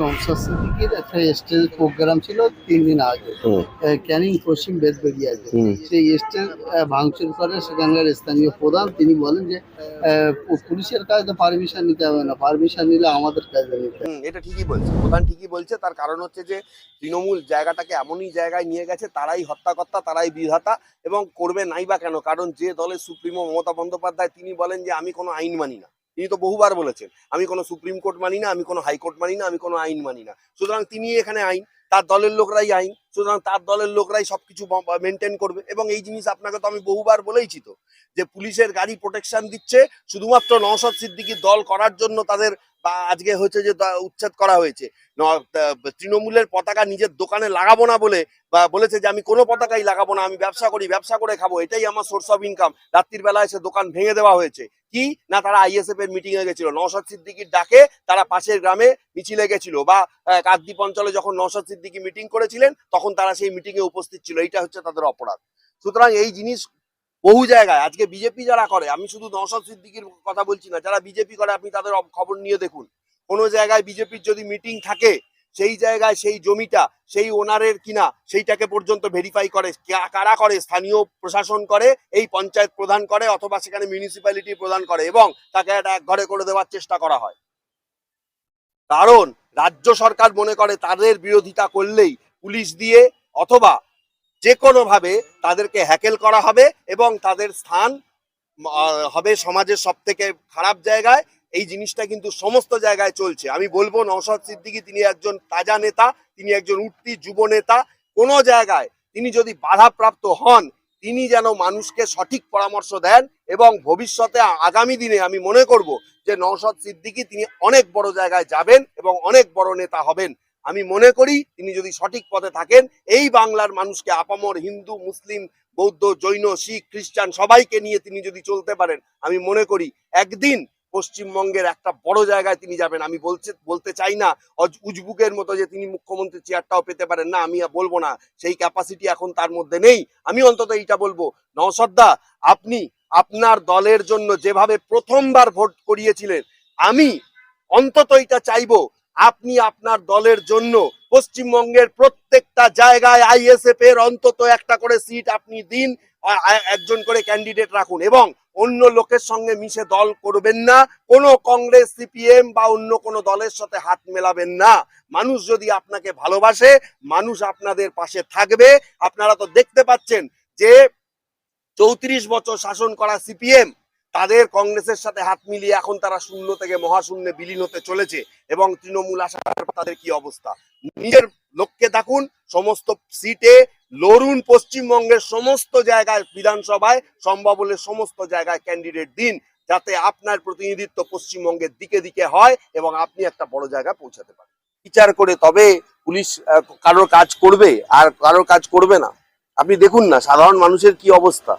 নমসার সিদ্দিকির একটা stage programme ছিল তিন দিন আগে। ক্যানিং পশ্চিম বেদবেরিয়াতে হুম। সেই স্টেজ ভাঙচুর করে সেখানকার স্থানীয় প্রধান। তিনি বলেন যে পুলিশের কাছে তো পারমিশন নিতে হবে না। পারমিশন নিলে আমাদের নিতে এটা ঠিকই বলছে। প্রধান ঠিকই বলছে। তার কারণ হচ্ছে যে তৃণমূল জায়গাটাকে এমনই জায়গায় নিয়ে গেছে তারাই হত্যাকর্তা তারাই বিধাতা এবং করবে নাই বা কেন? কারণ যে দলের সুপ্রিমো মমতা বন্দ্যোপাধ্যায় তিনি বলেন যে আমি কোনো আইন মানি না। তিনি তো বহুবার বলেছেন, আমি কোনো সুপ্রিম কোর্ট মানি না, আমি কোনো হাইকোর্ট মানি না, আমি কোনো আইন মানি না। সুতরাং তিনি এখানে আইন, তার দলের লোকরাই আইন, সুতরাং তার দলের লোকরাই সবকিছু মেনটেন করবে। এবং এই জিনিস আপনাকে তো আমি বহুবার বলেইছি তো, যে পুলিশের গাড়ি প্রোটেকশন দিচ্ছে, শুধুমাত্র নওশাদ সিদ্দিকির দল করার জন্য তাদের বা আজকে হচ্ছে যে উচ্ছেদ করা হয়েছে। তৃণমূলের পতাকা নিজের দোকানে লাগাবো না বলে বা বলেছে যে, আমি কোনো পতাকাই লাগাবো না, আমি ব্যবসা করি, ব্যবসা করে খাব। এটাই আমার সোর্স অফ ইনকাম রাত্রির বেলা এসে দোকান ভেঙে দেওয়া হয়েছে। কি? না, তারা আইএসএফ এর মিটিং এ গেছিল। নওশাদ সিদ্দিকির ডাকে তারা পাশের গ্রামে মিছিলে গেছিল বা কাকদ্বীপ অঞ্চলে যখন নওশাদ সিদ্দিকি মিটিং করেছিলেন, তখন তারা সেই মিটিং এ উপস্থিত ছিল। এইটা হচ্ছে তাদের অপরাধ। সুতরাং এই জিনিস বহু জায়গায়, আজকে বিজেপি যারা করে, আমি শুধু নওশাদ সিদ্দিকির কথা বলছি না, যারা বিজেপি করে, আপনি তাদের খবর নিয়ে দেখুন। কোনো জায়গায় বিজেপির যদি মিটিং থাকে, সেই জায়গায় সেই জমিটা, সেই ওনারের কিনা, সেইটাকে পর্যন্ত ভেরিফাই করে কারা করে, স্থানীয় প্রশাসন করে, এই পঞ্চায়েত প্রধান করে, অথবা সেখানে মিউনিসিপ্যালিটি প্রদান করে, এবং তাকে একটা এক ঘরে করে দেওয়ার চেষ্টা করা হয়। কারণ, রাজ্য সরকার মনে করে তাদের বিরোধিতা করলেই পুলিশ দিয়ে, অথবা যে কোনোভাবে তাদেরকে হ্যাকেল করা হবে এবং তাদের স্থান হবে সমাজের সব থেকে খারাপ জায়গায়। এই জিনিসটা কিন্তু সমস্ত জায়গায় চলছে। আমি বলব, নওশাদ সিদ্দিকি তিনি একজন তাজা নেতা, তিনি একজন উঠতি যুব নেতা। কোনো জায়গায় তিনি যদি বাধাপ্রাপ্ত হন, তিনি যেন মানুষকে সঠিক পরামর্শ দেন এবং ভবিষ্যতে আগামী দিনে আমি মনে করব যে নওশাদ সিদ্দিকী তিনি অনেক বড় জায়গায় যাবেন এবং অনেক বড় নেতা হবেন। আমি মনে করি তিনি যদি সঠিক পথে থাকেন, এই বাংলার মানুষকে আপামর হিন্দু, মুসলিম, বৌদ্ধ, জৈন, শিখ, খ্রিস্টান সবাইকে নিয়ে তিনি যদি চলতে পারেন, আমি মনে করি একদিন পশ্চিমবঙ্গের একটা বড় জায়গায় তিনি যাবেন। আমি বলতে বলতে চাই না উজবুকের মতো যে তিনি মুখ্যমন্ত্রী চেয়ারটাও পেতে পারেন না, আমি বলব না। সেই ক্যাপাসিটি এখন তার মধ্যে নেই। আমি অন্তত এইটা বলব নওসদ্দা আপনি আপনার দলের জন্য যেভাবে প্রথমবার ভোট করিয়েছিলেন, আমি অন্তত এটা চাইব আপনি আপনার দলের জন্য পশ্চিমবঙ্গের প্রত্যেকটা জায়গায় আইএসএফ এর অন্তত একটা করে সিট আপনি দিন একজন করে ক্যান্ডিডেট রাখুন এবং অন্য লোকের সঙ্গে মিশে দল করবেন না, কোনো কংগ্রেস, সিপিএম বা অন্য কোনো দলের সাথে হাত মেলাবেন না। মানুষ যদি আপনাকে ভালোবাসে, মানুষ আপনাদের পাশে থাকবে। আপনারা তো দেখতে পাচ্ছেন যে চৌত্রিশ বছর শাসন করা সিপিএম তাদের কংগ্রেসের সাথে হাত মিলিয়ে এখন তারা শূন্য থেকে মহাশূন্যে বিলীন হতে চলেছে এবং তৃণমূল আসার তাদের কি অবস্থা? নিজের লক্ষ্যে থাকুন, সমস্ত সিটে লড়ুন পশ্চিমবঙ্গের সমস্ত জায়গায়, বিধানসভায় সম্ভব হলে সমস্ত জায়গায় ক্যান্ডিডেট দিন, যাতে আপনার প্রতিনিধিত্ব পশ্চিমবঙ্গের দিকে দিকে হয় এবং আপনি একটা বড় জায়গায় পৌঁছাতে পারেন। বিচার করে তবে পুলিশ কারোর কাজ করবে, আর কারোর কাজ করবে না। আপনি দেখুন না, সাধারণ মানুষের কি অবস্থা?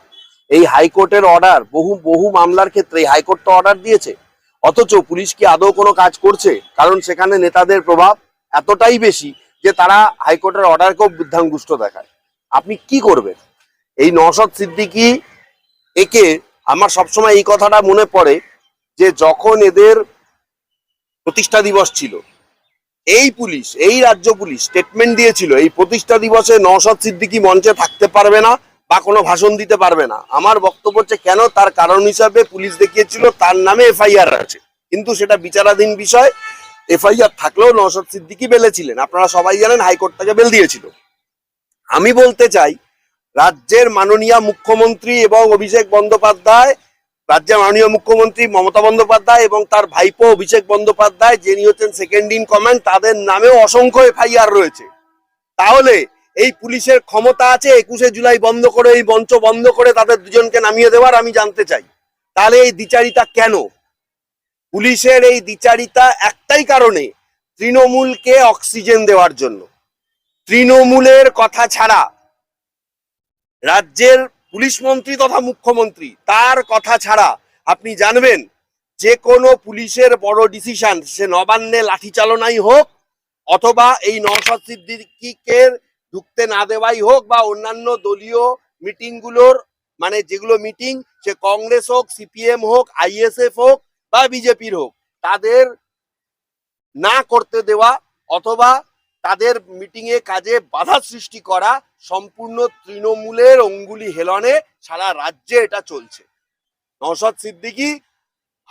এই হাইকোর্টের অর্ডার বহু বহু মামলার ক্ষেত্রে এই হাইকোর্ট তো অর্ডার দিয়েছে। অথচ পুলিশ কি আদৌ কোনো কাজ করছে? কারণ সেখানে নেতাদের প্রভাব এতটাই বেশি যে তারা হাইকোর্টের অর্ডারকেও বৃদ্ধাঙ্গুষ্ট দেখায়। আপনি কি করবেন? এই নওশাদ সিদ্দিকি একে আমার সবসময় এই কথাটা মনে পড়ে যে যখন এদের প্রতিষ্ঠা দিবস ছিল, এই পুলিশ, এই রাজ্য পুলিশ স্টেটমেন্ট দিয়েছিল, এই প্রতিষ্ঠা দিবসে নওশাদ সিদ্দিকি মঞ্চে থাকতে পারবে না বা কোনো ভাষণ দিতে পারবে না। আমার বক্তব্য হচ্ছে, কেন তার কারণ হিসাবে পুলিশ দেখিয়েছিল, তার নামে এফআইআর আছে। কিন্তু সেটা বিচারাধীন বিষয়, এফআইআর থাকলেও নওশাদ সিদ্দিকি বেলেছিলেন। আপনারা সবাই জানেন, হাইকোর্ট তাকে বেল দিয়েছিল। আমি বলতে চাই, রাজ্যের মাননীয় মুখ্যমন্ত্রী এবং অভিষেক বন্দ্যোপাধ্যায়, রাজ্যের মাননীয় মুখ্যমন্ত্রী মমতা বন্দ্যোপাধ্যায় এবং তার ভাইপো অভিষেক বন্দ্যোপাধ্যায়, যিনি হচ্ছেন সেকেন্ড ইন কমান্ড তাদের নামেও অসংখ্য এফআইআর রয়েছে। তাহলে এই পুলিশের ক্ষমতা আছে, একুশে জুলাই বন্ধ করে, এই মঞ্চ বন্ধ করে তাদের দুজনকে নামিয়ে দেওয়ার আমি জানতে চাই। তাহলে এই দ্বিচারিতা কেন? পুলিশের এই দ্বিচারিতা একটাই কারণে তৃণমূলকে অক্সিজেন দেওয়ার জন্য। তৃণমূলের কথা ছাড়া রাজ্যের পুলিশ মন্ত্রী তথা মুখ্যমন্ত্রী, তার কথা ছাড়া আপনি জানবেন যে কোনো পুলিশের বড় ডিসিশন সে নবান্নে লাঠি চালনাই হোক অথবা এই নওশাদ সিদ্দিকিকে ঢুকতে না দেওয়াই হোক বা অন্যান্য দলীয় মিটিংগুলোর মানে যেগুলো মিটিং সে কংগ্রেস হোক, সিপিএম হোক, আইএসএফ হোক বা বিজেপির হোক, তাদের না করতে দেওয়া অথবা তাদের মিটিং এ কাজে বাধা সৃষ্টি করা সম্পূর্ণ তৃণমূলের অঙ্গুলি হেলনে সারা রাজ্যে এটা চলছে। নওশাদ সিদ্দিকী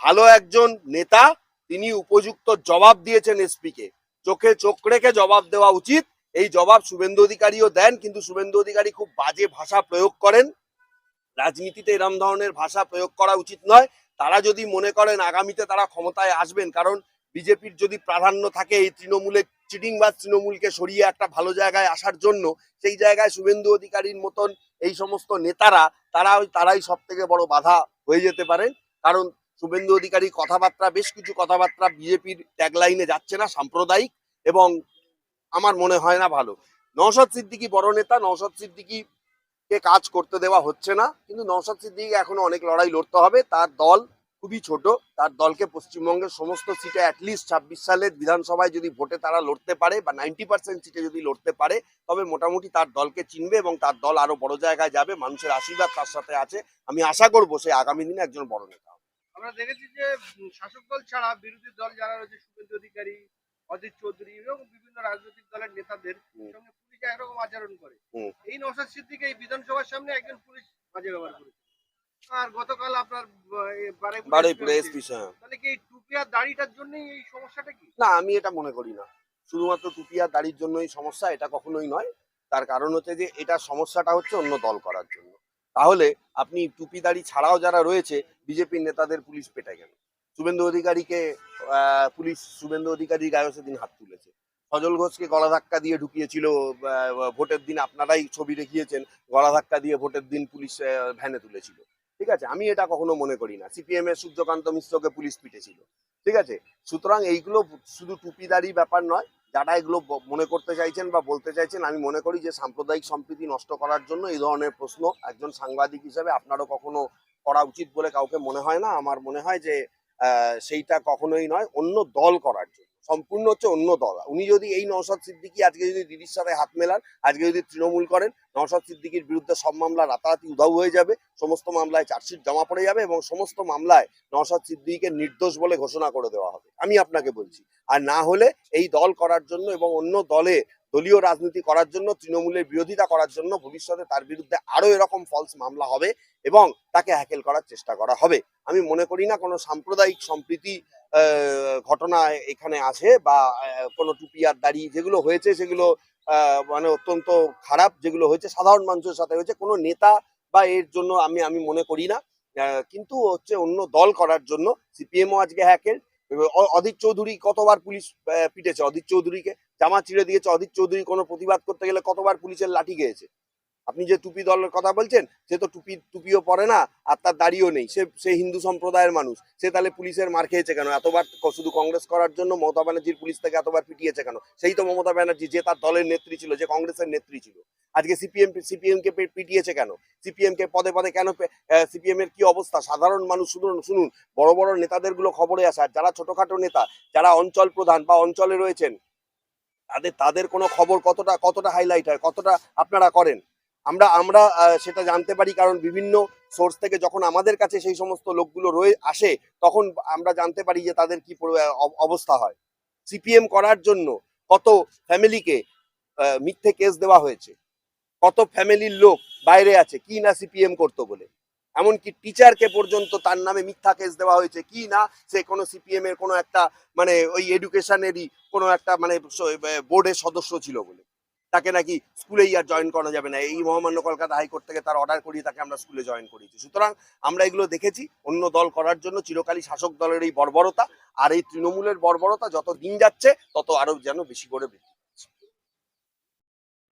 ভালো একজন নেতা, তিনি উপযুক্ত জবাব দিয়েছেন এসপিকে চোখে চোখ রেখে জবাব দেওয়া উচিত। এই জবাব শুভেন্দু অধিকারীও দেন, কিন্তু শুভেন্দু অধিকারী খুব বাজে ভাষা প্রয়োগ করেন। রাজনীতিতে এরম ধরনের ভাষা প্রয়োগ করা উচিত নয়। তারা যদি মনে করেন আগামীতে তারা ক্ষমতায় আসবেন, কারণ বিজেপির যদি প্রাধান্য থাকে এই তৃণমূলের চিটিংবাজ তৃণমূলকে সরিয়ে একটা ভালো জায়গায় আসার জন্য, সেই জায়গায় শুভেন্দু অধিকারীর মতন এই সমস্ত নেতারা, তারা ওই তারাই সব থেকে বড় বাধা হয়ে যেতে পারেন কারণ শুভেন্দু অধিকারী কথাবার্তা, বেশ কিছু কথাবার্তা বিজেপির ট্যাগলাইনে যাচ্ছে না, সাম্প্রদায়িক, এবং আমার মনে হয় না ভালো। নওশাদ সিদ্দিকী বড় নেতা, নওশাদ সিদ্দিকী কে কাজ করতে দেওয়া হচ্ছে না, কিন্তু নওশাদ সিদ্দিকী এখনও অনেক লড়াই লড়তে হবে। তার দল খুবই ছোট, তার দলকে পশ্চিমবঙ্গের সমস্ত সিটে অ্যাটলিস্ট ছাব্বিশ সালের বিধানসভায় যদি ভোটে তারা লড়তে পারে বা নাইনটি পার্সেন্ট সিটে যদি লড়তে পারে, তবে মোটামুটি তার দলকে চিনবে এবং তার দল আরও বড় জায়গায় যাবে, মানুষের আশীর্বাদ তার সাথে আছে। আমি আশা করব সে আগামী দিনে একজন বড় নেতা আমরা দেখেছি যে শাসক দল ছাড়া বিরোধী দল যারা রয়েছে, শুভেন্দু অধিকারী অজিত চৌধুরী এবং বিভিন্ন রাজনৈতিক দলের নেতাদের সঙ্গে পুলিশ একরকম আচরণ করে। এই নৌসাদ সিদ্দিকে এই বিধানসভার সামনে একজন পুলিশ বাজে ব্যবহার করেছে। আর গতকাল আপনার এসপি হ্যাঁ। তাহলে কি এই টুপি আর দাড়িটার জন্যই এই সমস্যাটা কি? না আমি এটা মনে করি না। শুধুমাত্র টুপি আর দাড়ির জন্যই সমস্যা এটা কখনোই নয়। তার কারণ হচ্ছে যে এটা সমস্যাটা হচ্ছে অন্য দল করার জন্য। তাহলে আপনি টুপি দাড়ি ছাড়াও যারা রয়েছে বিজেপির নেতাদের পুলিশ পেটে গেল। শুভেন্দু অধিকারীকে পুলিশ শুভেন্দু অধিকারী গায়ে সেদিন হাত তুলেছে। সজল ঘোষকে গলা ধাক্কা দিয়ে ঢুকিয়েছিল ভোটের দিন আপনারাই ছবি দেখিয়েছেন, গলা ধাক্কা দিয়ে ভোটের দিন পুলিশ ভ্যানে তুলেছিল। ঠিক আছে? আমি এটা কখনো মনে করি না। সিপিএম এর সূর্যকান্ত মিশ্রকে পুলিশ পিটেছিল। ঠিক আছে? সুতরাং এইগুলো শুধু টুপিদারি ব্যাপার নয়, যারা এগুলো মনে করতে চাইছেন বা বলতে চাইছেন, আমি মনে করি যে সাম্প্রদায়িক সম্প্রীতি নষ্ট করার জন্য এই ধরনের প্রশ্ন একজন সাংবাদিক হিসেবে আপনারও কখনো করা উচিত বলে কাউকে মনে হয় না? আমার মনে হয় যে সেইটা কখনোই নয়, অন্য দল করার জন্য। সম্পূর্ণ হচ্ছে অন্য দল। উনি যদি এই নওশাদ সিদ্দিকি আজকে যদি দিদির সাথে হাত মেলান, আজকে যদি তৃণমূল করেন, নওশাদ সিদ্দিকির বিরুদ্ধে সব মামলা রাতারাতি উধাও হয়ে যাবে, সমস্ত মামলায় চার্জশিট জমা পড়ে যাবে এবং সমস্ত মামলায় নওশাদ সিদ্দিকীকে নির্দোষ বলে ঘোষণা করে দেওয়া হবে। আমি আপনাকে বলছি, আর না হলে এই দল করার জন্য এবং অন্য দলে দলীয় রাজনীতি করার জন্য, তৃণমূলের বিরোধিতা করার জন্য ভবিষ্যতে তার বিরুদ্ধে আরও এরকম ফলস মামলা হবে এবং তাকে হ্যাকেল করার চেষ্টা করা হবে। আমি মনে করি না কোনো সাম্প্রদায়িক সম্প্রীতি ঘটনা এখানে আছে বা কোনো টুপি আর দাড়ি যেগুলো হয়েছে সেগুলো মানে অত্যন্ত খারাপ যেগুলো হয়েছে, সাধারণ মানুষের সাথে হয়েছে, কোনো নেতা বা এর জন্য আমি আমি মনে করি না। কিন্তু হচ্ছে অন্য দল করার জন্য, সিপিএমও আজকে হ্যাকেল অদিত চৌধুরী কতবার পুলিশ পিটেছে অদিত চৌধুরীকে? জামা ছিঁড়ে দিয়েছে অদিত চৌধুরী কোনো প্রতিবাদ করতে গেলে কতবার পুলিশের লাঠি গেয়েছে? আপনি যে টুপি দলের কথা বলছেন, সে তো টুপি, টুপিও পরে না, আর তার দাড়িও নেই। সে সে হিন্দু সম্প্রদায়ের মানুষ। সে তাহলে পুলিশের মার খেয়েছে কেন? এতবার শুধু কংগ্রেস করার জন্য মমতা ব্যানার্জির পুলিশ থেকে এতবার পিটিয়েছে কেন? সেই তো মমতা ব্যানার্জি, যে তার দলের নেত্রী ছিল, যে কংগ্রেসের নেত্রী ছিল। আজকে সিপিএম সিপিএম কে পিটিয়েছে কেন? সিপিএম কে পদে পদে কেন সিপিএম এর কি অবস্থা? সাধারণ মানুষ, শুনুন শুনুন। বড় বড় নেতাদেরগুলো খবরে আসে, আর যারা ছোটখাটো নেতা, যারা অঞ্চল প্রধান বা অঞ্চলে রয়েছেন তাদের তাদের কোনো খবর কতটা কতটা হাইলাইট হয় কতটা আপনারা করেন? আমরা আমরা সেটা জানতে পারি কারণ বিভিন্ন সোর্স থেকে যখন আমাদের কাছে সেই সমস্ত লোকগুলো রয়ে, আসে, তখন আমরা জানতে পারি যে তাদের কি অব- অবস্থা হয়। সিপিএম করার জন্য কত ফ্যামিলিকে মিথ্যে কেস দেওয়া হয়েছে? কত ফ্যামিলির লোক বাইরে আছে? কি না সিপিএম করতো বলে? এমনকি টিচারকে পর্যন্ত তার নামে মিথ্যা কেস দেওয়া হয়েছে। কি না? সে কোনো সিপিএম এর কোনো একটা মানে ওই এডুকেশনেরই কোনো একটা মানে বোর্ডের সদস্য ছিল বলে। তাকে নাকি স্কুলেই আর জয়েন করা যাবে না। এই মহামান্য কলকাতা হাইকোর্ট থেকে তার অর্ডার করিয়ে তাকে আমরা স্কুলে জয়েন করিয়েছি। সুতরাং আমরা এগুলো দেখেছি। অন্য দল করার জন্য চিরকালই শাসক দলের এই বর্বরতা আর এই তৃণমূলের বর্বরতা যত দিন যাচ্ছে, তত আরও যেন বেশি করে বৃদ্ধি